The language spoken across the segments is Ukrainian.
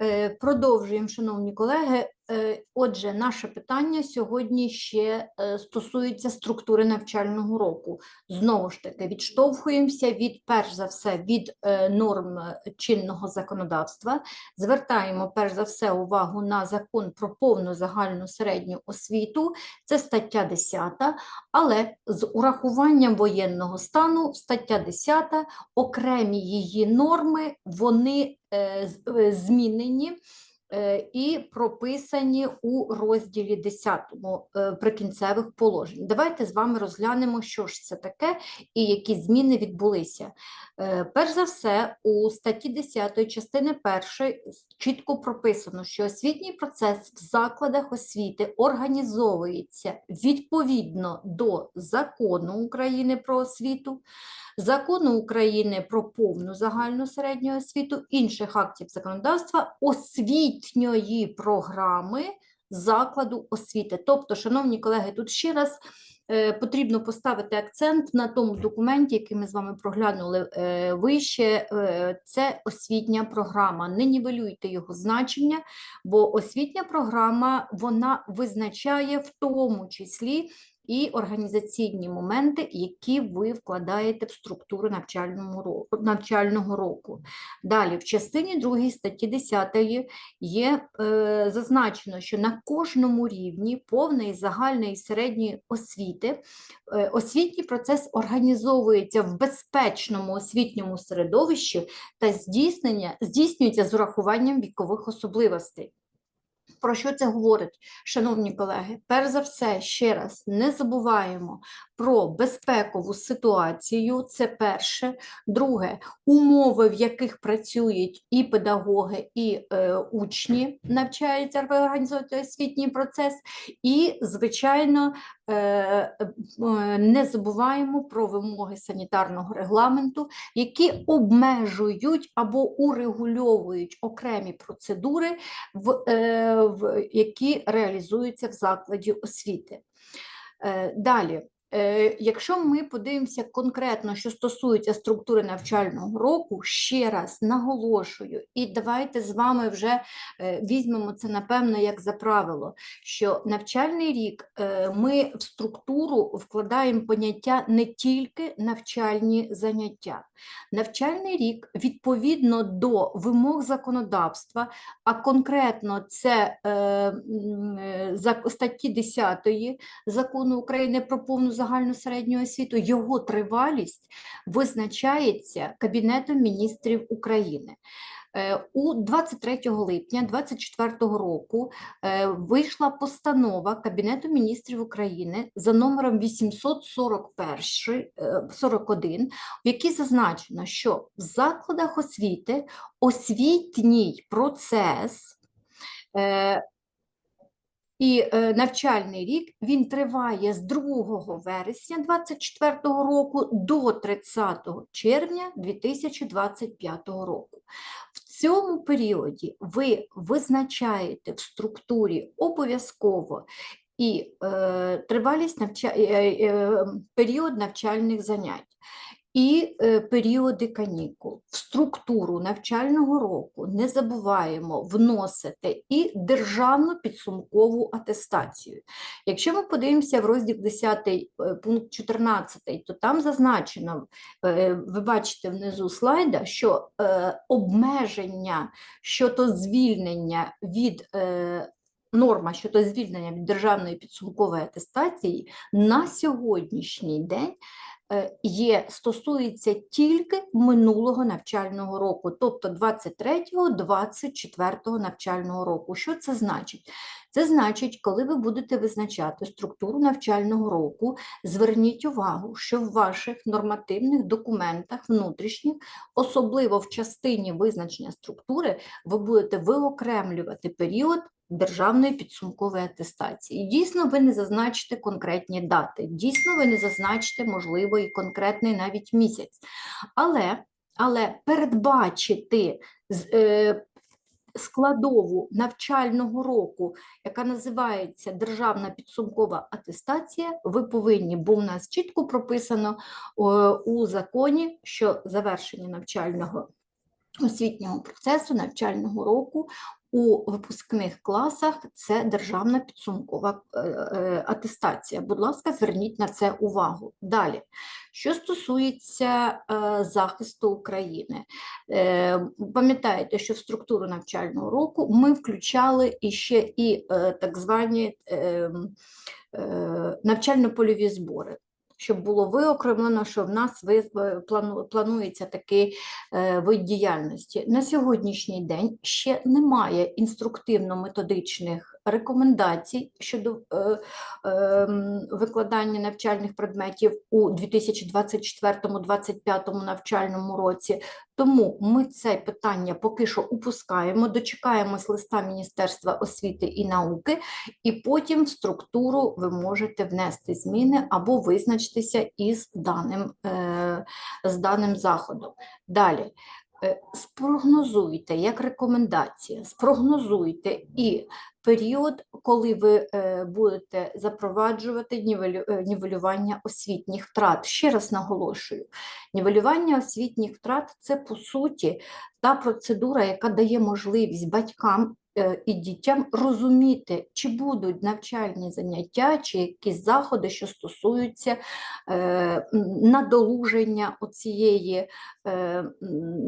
Е, Продовжуємо, шановні колеги. Е, Отже, наше питання сьогодні ще е, стосується структури навчального року. Знову ж таки, відштовхуємося від, перш за все, від е, норм чинного законодавства. Звертаємо перш за все увагу на закон про повну загальну середню освіту. Це стаття 10, але з урахуванням воєнного стану стаття 10, окремі її норми, вони змінені і прописані у розділі 10 е, прикінцевих положень. Давайте з вами розглянемо, що ж це таке і які зміни відбулися. Е, Перш за все, у статті 10 частини 1 чітко прописано, що освітній процес в закладах освіти організовується відповідно до закону України про освіту, Закону України про повну загальну середню освіту, інших актів законодавства, освітньої програми закладу освіти. Тобто, шановні колеги, тут ще раз е, потрібно поставити акцент на тому документі, який ми з вами проглянули е, вище. е, Це освітня програма. Не нівелюйте його значення, бо освітня програма вона визначає в тому числі і організаційні моменти, які ви вкладаєте в структуру навчального року. Далі, в частині 2 статті 10 є е, зазначено, що на кожному рівні повної загальної і середньої освіти е, освітній процес організовується в безпечному освітньому середовищі та здійснення, здійснюється з урахуванням вікових особливостей. Про що це говорить, шановні колеги? Перш за все, ще раз не забуваємо про безпекову ситуацію. Це перше. Друге, умови, в яких працюють і педагоги, і е, учні навчаються організовувати освітній процес. І, звичайно, не забуваємо про вимоги санітарного регламенту, які обмежують або урегульовують окремі процедури е, які реалізуються в закладі освіти. Е, Далі, е, якщо ми подивимося конкретно, що стосується структури навчального року, ще раз наголошую, і давайте з вами вже е, візьмемо це, напевно, як за правило, що навчальний рік е, ми в структуру вкладаємо поняття не тільки навчальні заняття. Навчальний рік відповідно до вимог законодавства, а конкретно це е, е, статті 10 Закону України про повну загальну середню освіту, його тривалість визначається Кабінетом міністрів України. Е, У 23 липня 2024 року е, вийшла постанова Кабінету міністрів України за номером 841 е, 41, в якій зазначено, що в закладах освіти освітній процес і е, навчальний рік він триває з 2 вересня 2024 року до 30 червня 2025 року. В цьому періоді ви визначаєте в структурі обов'язково і е, тривалість навча... е, е, період навчальних занять. І е, періоди канікул в структуру навчального року не забуваємо вносити і державну підсумкову атестацію. Якщо ми подивимося в розділ 10 е, пункт 14, то там зазначено, е, ви бачите внизу слайда, що обмеження щодо звільнення від Норма щодо звільнення від державної підсумкової атестації на сьогоднішній день є, стосується тільки минулого навчального року, тобто 23-24 навчального року. Що це значить? Це значить, коли ви будете визначати структуру навчального року, зверніть увагу, що в ваших нормативних документах внутрішніх, особливо в частині визначення структури, ви будете виокремлювати період державної підсумкової атестації. Дійсно, ви не зазначите конкретні дати, дійсно, ви не зазначите, можливо, і конкретний навіть місяць. Але, але передбачити е, складову навчального року, яка називається Державна підсумкова атестація, ви повинні, бо в нас чітко прописано у законі, що завершення навчального освітнього процесу навчального року у випускних класах це державна підсумкова е, е, атестація. Будь ласка, зверніть на це увагу. Далі, що стосується е, захисту України, пам'ятаєте, що в структуру навчального року ми включали іще і так звані е, е, навчально-польові збори. Щоб було виокремлено, що в нас е, плану- планується такий е, вид діяльності. На сьогоднішній день ще немає інструктивно-методичних рекомендацій щодо е, ем, викладання навчальних предметів у 2024-2025 навчальному році. Тому ми це питання поки що упускаємо, дочекаємось листа Міністерства освіти і науки, і потім в структуру ви можете внести зміни або визначитися із даним, е, з даним заходом. Далі. Е, Спрогнозуйте як рекомендація, спрогнозуйте і період, коли ви е, будете запроваджувати е, нівелювання освітніх втрат. Ще раз наголошую, нівелювання освітніх втрат це по суті та процедура, яка дає можливість батькам і дітям розуміти, чи будуть навчальні заняття, чи якісь заходи, що стосуються е, надолуження оцієї е,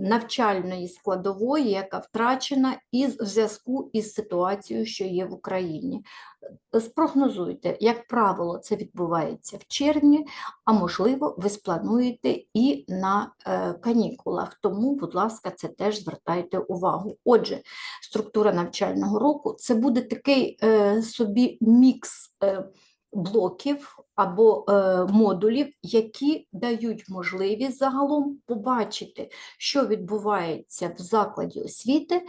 навчальної складової, яка втрачена із зв'язку із ситуацією, що є в Україні. Е, Спрогнозуйте, як правило, це відбувається в червні, а можливо, ви сплануєте і на е, канікулах. Тому, будь ласка, це теж звертайте увагу. Отже, структура навчального року це буде такий е, собі мікс. Е, блоків або е, модулів, які дають можливість загалом побачити, що відбувається в закладі освіти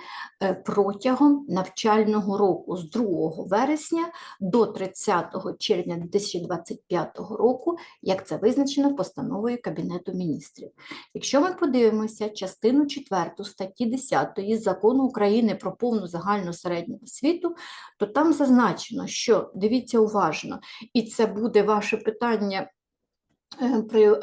е, протягом навчального року з 2 вересня до 30 червня 2025 року, як це визначено постановою Кабінету міністрів. Якщо ми подивимося частину 4 статті 10 Закону України про повну загальну середню освіту, то там зазначено, що дивіться уважно, і це буде ваше питання е, при е,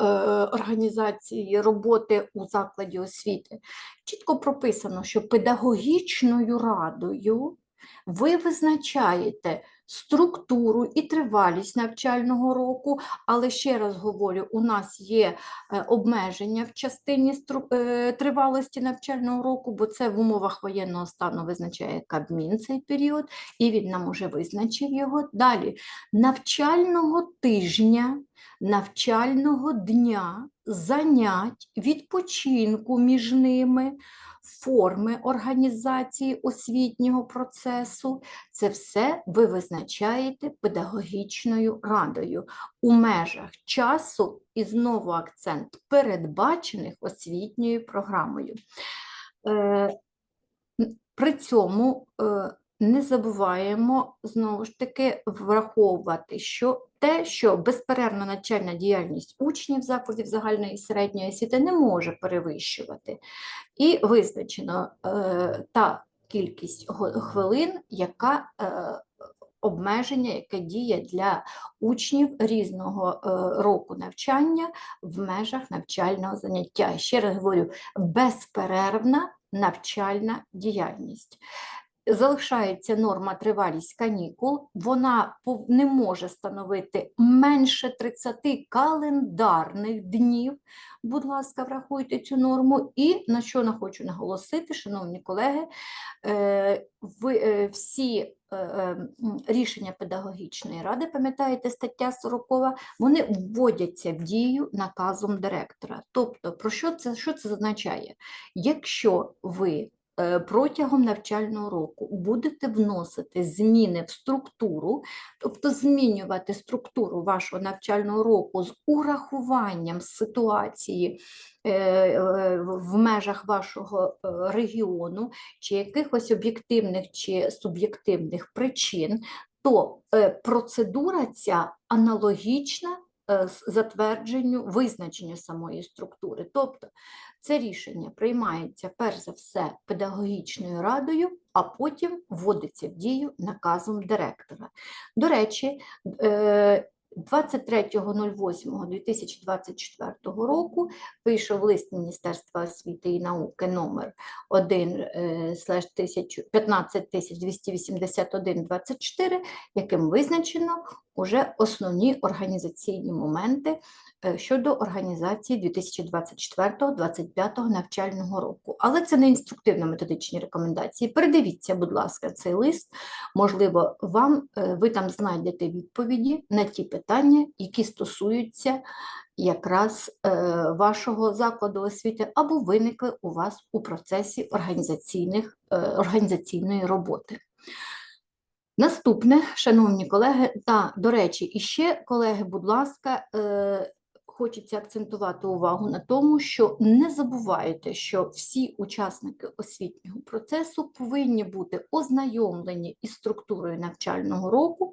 організації роботи у закладі освіти. Чітко прописано, що педагогічною радою ви визначаєте структуру і тривалість навчального року, але ще раз говорю, у нас є е, обмеження в частині е, тривалості навчального року, бо це в умовах воєнного стану визначає Кабмін цей період, і він нам уже визначив його. Далі навчального тижня, навчального дня, занять, відпочинку між ними, форми організації освітнього процесу. Це все ви визначаєте педагогічною радою у межах часу і знову акцент передбачених освітньою програмою. Е, При цьому е, не забуваємо знову ж таки враховувати, що те, що безперервна навчальна діяльність учнів закладів загальної і середньої освіти не може перевищувати, і визначено е, та кількість хвилин, яка е, обмеження, яке діє для учнів різного е, року навчання в межах навчального заняття. Ще раз говорю, безперервна навчальна діяльність. Залишається норма тривалість канікул, вона не може становити менше 30 календарних днів. Будь ласка, врахуйте цю норму. І на що я хочу наголосити, шановні колеги, е, ви, е, всі е, рішення педагогічної ради, пам'ятаєте, стаття 40, вони вводяться в дію наказом директора. Тобто, про що це, що це означає? Якщо ви протягом навчального року будете вносити зміни в структуру, тобто змінювати структуру вашого навчального року з урахуванням ситуації е, е, в межах вашого е, регіону чи якихось об'єктивних чи суб'єктивних причин, то е, процедура ця аналогічна е, затвердженню, визначенню самої структури. Тобто це рішення приймається перш за все педагогічною радою, а потім вводиться в дію наказом директора. До речі, е, 23.08.2024 року вийшов лист Міністерства освіти і науки номер 1 е, 15281-24, яким визначено уже основні організаційні моменти е, щодо організації 2024-2025 навчального року. Але це не інструктивно-методичні рекомендації. Передивіться, будь ласка, цей лист. Можливо, вам е, ви там знайдете відповіді на ті питання, які стосуються якраз е, вашого закладу освіти або виникли у вас у процесі організаційних, е, організаційної роботи. Наступне, шановні колеги, та, до речі, іще, колеги, будь ласка, е, хочеться акцентувати увагу на тому, що не забувайте, що всі учасники освітнього процесу повинні бути ознайомлені із структурою навчального року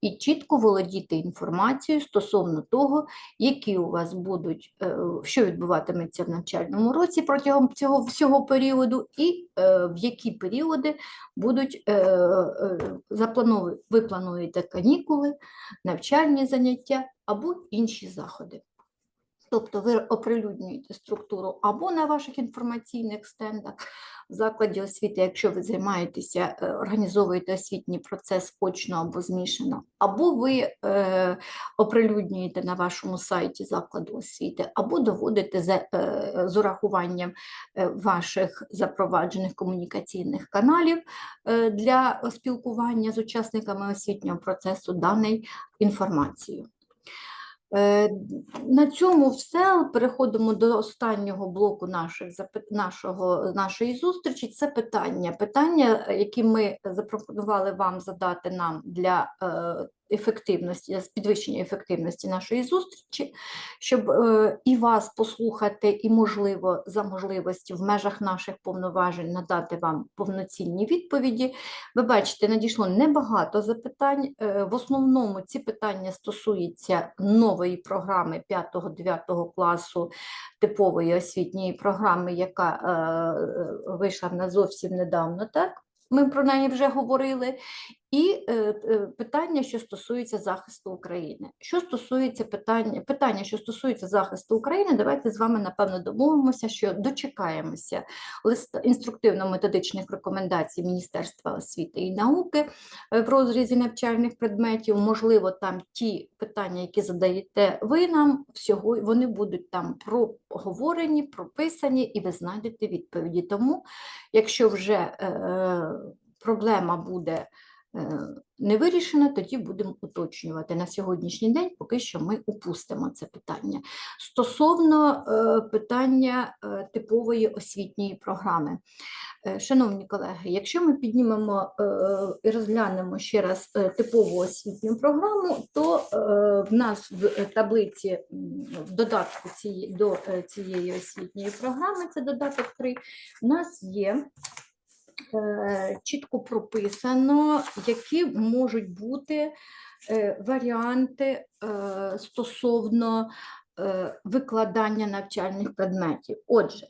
і чітко володіти інформацією стосовно того, які у вас будуть, е, що відбуватиметься в навчальному році протягом цього всього періоду, і е, в які періоди будуть е, ви плануєте канікули, навчальні заняття або інші заходи. Тобто ви оприлюднюєте структуру або на ваших інформаційних стендах в закладі освіти, якщо ви займаєтеся, е, організовуєте освітній процес очно або змішано, або ви е, оприлюднюєте на вашому сайті закладу освіти, або доводите за, е, з урахуванням е, ваших запроваджених комунікаційних каналів е, для спілкування з учасниками освітнього процесу даної інформацію. Е, На цьому все. Переходимо до останнього блоку наших, нашого, нашої зустрічі. Це питання. Питання, е, які ми запропонували вам задати нам для е, ефективності, з підвищення ефективності нашої зустрічі, щоб е, і вас послухати, і, можливо, за можливості в межах наших повноважень надати вам повноцінні відповіді. Ви бачите, надійшло небагато запитань. Е, В основному ці питання стосуються нової програми 5-9 класу типової освітньої програми, яка е, вийшла в нас зовсім недавно. Так? Ми про неї вже говорили. І е, е, питання, що стосується захисту України. Що стосується питання, питання, що стосується захисту України, давайте з вами напевно домовимося, що дочекаємося лист інструктивно-методичних рекомендацій Міністерства освіти і науки е, в розрізі навчальних предметів. Можливо, там ті питання, які задаєте ви нам, всього вони будуть там проговорені, прописані, і ви знайдете відповіді. Тому, якщо вже е, проблема буде не вирішена, тоді будемо уточнювати. На сьогоднішній день поки що ми упустимо це питання. Стосовно е, питання е, типової освітньої програми. Е, Шановні колеги, якщо ми піднімемо е, і розглянемо ще раз е, типову освітню програму, то е, в нас в е, таблиці в додатку до е, цієї освітньої програми, це додаток 3, у нас є е, чітко прописано, які можуть бути е, варіанти е, стосовно е, викладання навчальних предметів. Отже,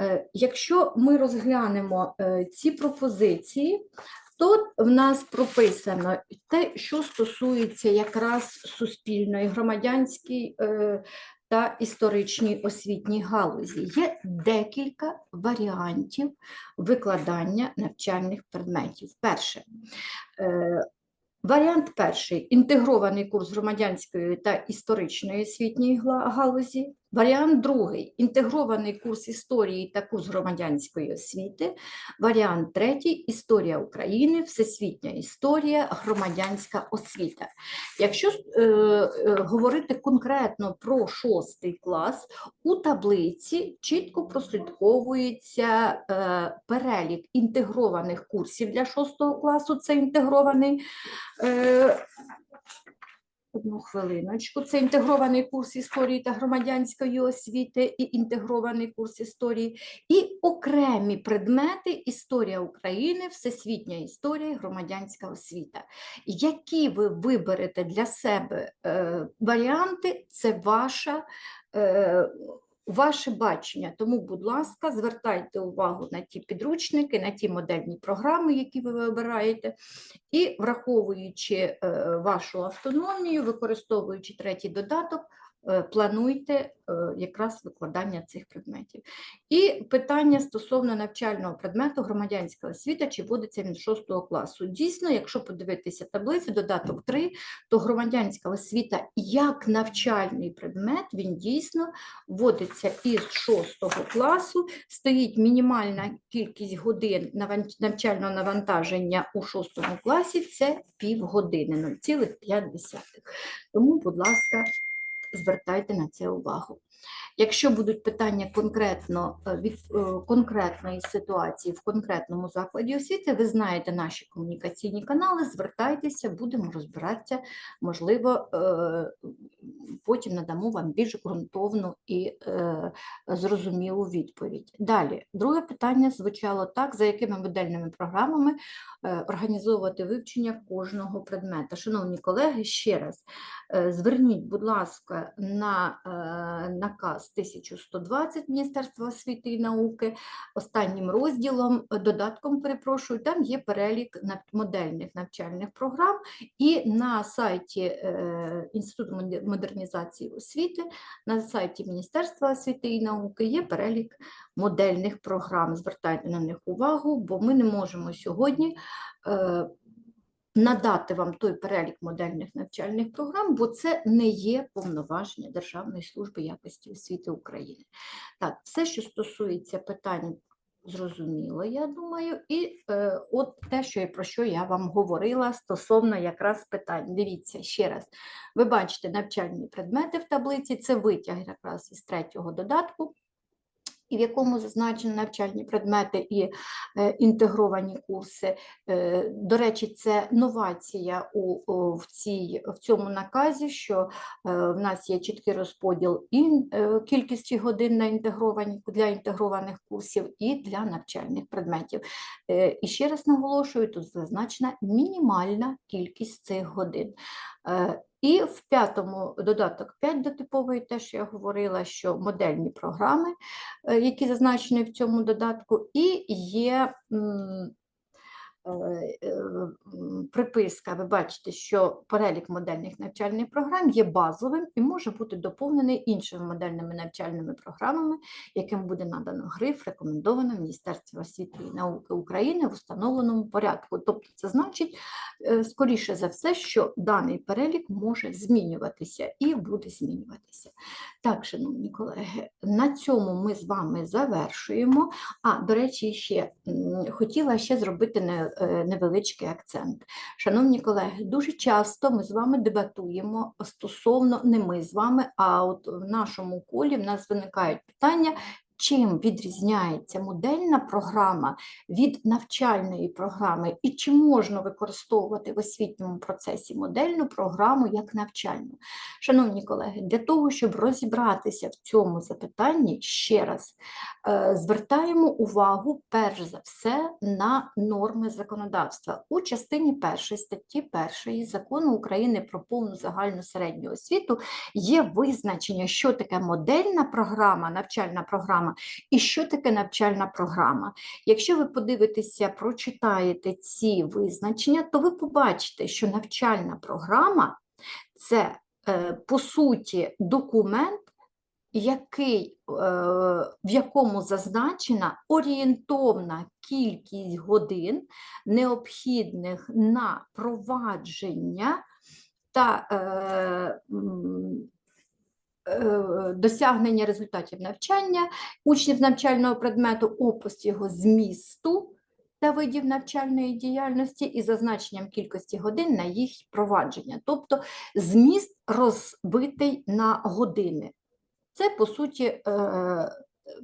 е, якщо ми розглянемо е, ці пропозиції, то в нас прописано те, що стосується якраз суспільної, громадянської е, та історичній освітній галузі. Є декілька варіантів викладання навчальних предметів. Перше, е, варіант перший інтегрований курс громадянської та історичної освітньої галузі. Варіант другий інтегрований курс історії та курс громадянської освіти. Варіант третій історія України, всесвітня історія, громадянська освіта. Якщо е, е, говорити конкретно про шостий клас, у таблиці чітко прослідковується е, перелік інтегрованих курсів для шостого класу. Це інтегрований. Е, Одну хвилиночку. Це інтегрований курс історії та громадянської освіти і інтегрований курс історії, і окремі предмети історія України, всесвітня історія, громадянська освіта. Які ви виберете для себе е, варіанти, це ваша. Е, ваше бачення. Тому, будь ласка, звертайте увагу на ті підручники, на ті модельні програми, які ви вибираєте, і враховуючи е, вашу автономію, використовуючи третій додаток, плануйте е, якраз викладання цих предметів. І питання стосовно навчального предмету громадянська освіта, чи вводиться він з 6 класу. Дійсно, якщо подивитися таблицю, додаток 3, то громадянська освіта як навчальний предмет, він дійсно вводиться із 6 класу, стоїть мінімальна кількість годин навчального навантаження у 6 класі, це півгодини, 0,5. Тому, будь ласка, звертайте на це увагу. Якщо будуть питання конкретно е, від е, конкретної ситуації в конкретному закладі освіти, ви знаєте наші комунікаційні канали, звертайтеся, будемо розбиратися. Можливо, е, потім надамо вам більш ґрунтовну і зрозумілу відповідь. Далі, друге питання звучало так: за якими модельними програмами організовувати вивчення кожного предмета. Шановні колеги, ще раз зверніть, будь ласка, на е, наказ 1120 Міністерства освіти і науки. Останнім розділом, е, додатком, перепрошую, там є перелік модельних навчальних програм, і на сайті е, Інституту модернізації освіти, на сайті Міністерства освіти і науки є перелік модельних програм. Звертайте на них увагу, бо ми не можемо сьогодні е, надати вам той перелік модельних навчальних програм, бо це не є повноваження Державної служби якості освіти України. Так, все, що стосується питань, зрозуміло, я думаю, і е, от те, що про що я вам говорила стосовно якраз питань. Дивіться ще раз. Ви бачите навчальні предмети в таблиці, це витяг якраз із третього додатку і в якому зазначені навчальні предмети і е, інтегровані курси. Е, До речі, це новація у, в, цій, в цьому наказі, що е, в нас є чіткий розподіл і кількості годин на інтегровані для інтегрованих курсів і для навчальних предметів. І ще раз наголошую, тут зазначена мінімальна кількість цих годин. І в п'ятому додаток 5 до типової теж я говорила, що модельні програми, е, які зазначені в цьому додатку, і є приписка. Ви бачите, що перелік модельних навчальних програм є базовим і може бути доповнений іншими модельними навчальними програмами, яким буде надано гриф, рекомендовано Міністерство освіти і науки України в установленому порядку. Тобто, це значить, е, скоріше за все, що даний перелік може змінюватися і буде змінюватися. Так, шановні колеги, на цьому ми з вами завершуємо. А, до речі, ще хотіла ще зробити не- е, невеличкий акцент. Шановні колеги, дуже часто ми з вами дебатуємо стосовно не ми з вами, а от в нашому колі в нас виникають питання. Чим відрізняється модельна програма від навчальної програми, і чи можна використовувати в освітньому процесі модельну програму як навчальну? Шановні колеги, для того, щоб розібратися в цьому запитанні, ще раз е, звертаємо увагу перш за все на норми законодавства. У частині першої статті 1 закону України про повну загальну середню освіту є визначення, що таке модельна програма, навчальна програма і що таке навчальна програма. Якщо ви подивитеся, прочитаєте ці визначення, то ви побачите, що навчальна програма це е, по суті документ, який, е, в якому зазначена орієнтовна кількість годин, необхідних на провадження та е, досягнення результатів навчання учнів навчального предмету, опис його змісту та видів навчальної діяльності і зазначенням кількості годин на їх провадження. Тобто зміст розбитий на години. Це, по суті, е,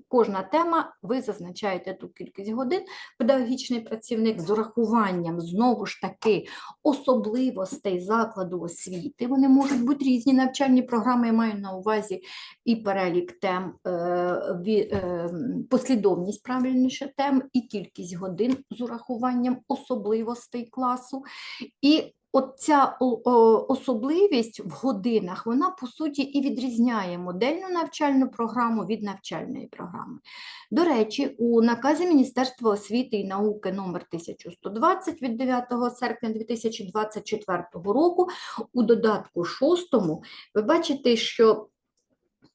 кожна тема, ви зазначаєте ту кількість годин, педагогічний працівник з урахуванням, знову ж таки, особливостей закладу освіти. Вони можуть бути різні навчальні програми, я маю на увазі і перелік тем, е, е, послідовність правильніше тем, і кількість годин з урахуванням особливостей класу. І от ця особливість в годинах, вона по суті і відрізняє модельну навчальну програму від навчальної програми. До речі, у наказі Міністерства освіти і науки номер 1120 від 9 серпня 2024 року у додатку 6 ви бачите, що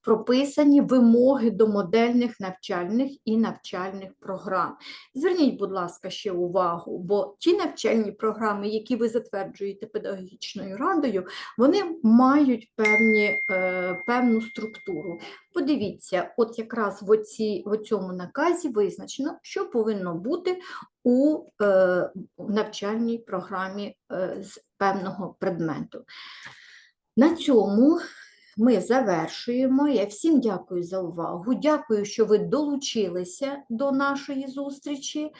прописані вимоги до модельних навчальних і навчальних програм. Зверніть, будь ласка, ще увагу, бо ті навчальні програми, які ви затверджуєте педагогічною радою, вони мають певні, е, певну структуру. Подивіться, от якраз в, оці, в цьому наказі визначено, що повинно бути у е, навчальній програмі е, з певного предмету. На цьому ми завершуємо. Я всім дякую за увагу. Дякую, що ви долучилися до нашої зустрічі.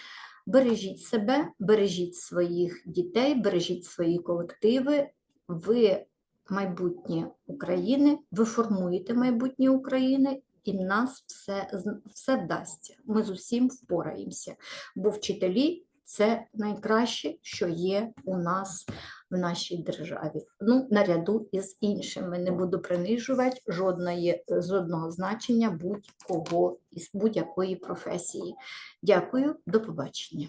Бережіть себе, бережіть своїх дітей, бережіть свої колективи. Ви майбутнє України, ви формуєте майбутнє України, і нас все, все вдасться. Ми з усім впораємося, бо вчителі це найкраще, що є у нас в нашій державі. Ну, наряду із іншими. Не буду принижувати жодної, жодного значення будь-кого із будь-якої професії. Дякую, до побачення.